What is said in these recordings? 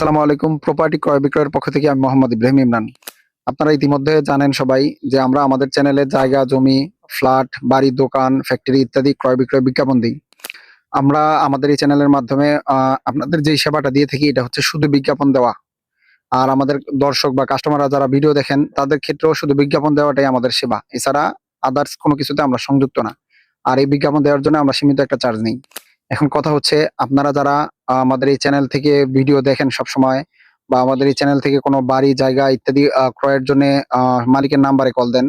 আসসালামু আলাইকুম প্রপার্টি ক্রয় বিক্রয়ের পক্ষ থেকে আমি মোহাম্মদ ইব্রাহিম ইমরান। আপনারা ইতিমধ্যে জানেন সবাই যে আমরা আমাদের চ্যানেলে জায়গা, জমি, ফ্ল্যাট, বাড়ি, দোকান, ফ্যাক্টরি ইত্যাদি ক্রয় বিক্রয় বিজ্ঞাপন দিই। আমরা আমাদের এই চ্যানেলের মাধ্যমে আপনাদের যেই সেবাটা দিয়ে থাকি এটা হচ্ছে শুধু বিজ্ঞাপন দেওয়া। আর আমাদের দর্শক বা কাস্টমাররা যারা ভিডিও দেখেন, তাদের ক্ষেত্রেও শুধু বিজ্ঞাপন দেওয়াটাই আমাদের সেবা। এছাড়া আদার্স কোনো কিছুতে আমরা সংযুক্ত না। আর এই বিজ্ঞাপন দেওয়ার জন্য আমরা সীমিত একটা চার্জ নেই। এখন কথা হচ্ছে, আপনারা যারা আমাদের এই চ্যানেল থেকে ভিডিও দেখেন সব সময় বা আমাদের এই চ্যানেল থেকে কোনো বাড়ি, জায়গা ইত্যাদি ক্রয়ের জন্য মালিকের নাম্বারে কল দেন,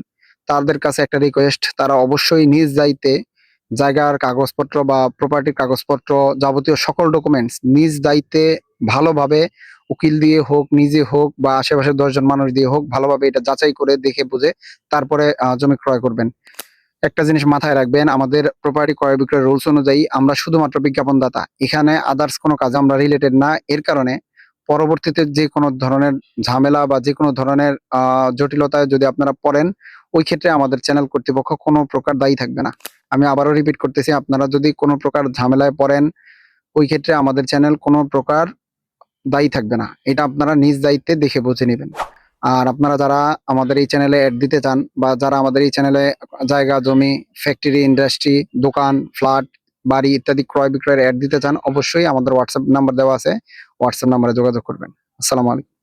তাদের কাছে একটা রিকোয়েস্ট তারা অবশ্যই নিজ দায়িত্বে জায়গার কাগজপত্র বা প্রপার্টির কাগজপত্র যাবতীয় সকল ডকুমেন্টস নিজ দায়িত্বে ভালোভাবে উকিল দিয়ে হোক, নিজে হোক বা আশেপাশের দশজন মানুষ দিয়ে হোক, ভালোভাবে এটা যাচাই করে দেখে বুঝে তারপরে জমি ক্রয় করবেন। একটা জিনিস মাথায় রাখবেন, আমাদের প্রপার্টি ক্রয় বিক্রয় রুলস অনুযায়ী আমরা শুধুমাত্র বিজ্ঞাপনদাতা। এখানে আদার্স কোনো কাজে আমরা রিলেটেড না। এর কারণে পরবর্তীতে যে কোনো ধরনের ঝামেলা বা যে কোনো ধরনের জটিলতায় যদি আপনারা পড়েন, ওই ক্ষেত্রে আমাদের চ্যানেল কর্তৃপক্ষ কোনো প্রকার দায়ী থাকবে না। আমি আবারও রিপিট করতেছি, আপনারা যদি কোনো প্রকার ঝামেলায় পড়েন, ওই ক্ষেত্রে আমাদের চ্যানেল কোনো প্রকার দায়ী থাকবে না। এটা আপনারা নিজ দায়িত্বে দেখে বুঝে নেবেন। আর আপনারা যারা আমাদের এই চ্যানেলে অ্যাড দিতে চান বা যারা আমাদের এই চ্যানেলে জায়গা, জমি ফ্যাক্টরি ইন্ডাস্ট্রি দোকান ফ্ল্যাট বাড়ি ইত্যাদি ক্রয় বিক্রয়ের অ্যাড দিতে চান, অবশ্যই আমাদের হোয়াটসঅ্যাপ নাম্বার দেওয়া আছে। হোয়াটসঅ্যাপ নাম্বারে যোগাযোগ করবেন। আসসালামু আলাইকুম।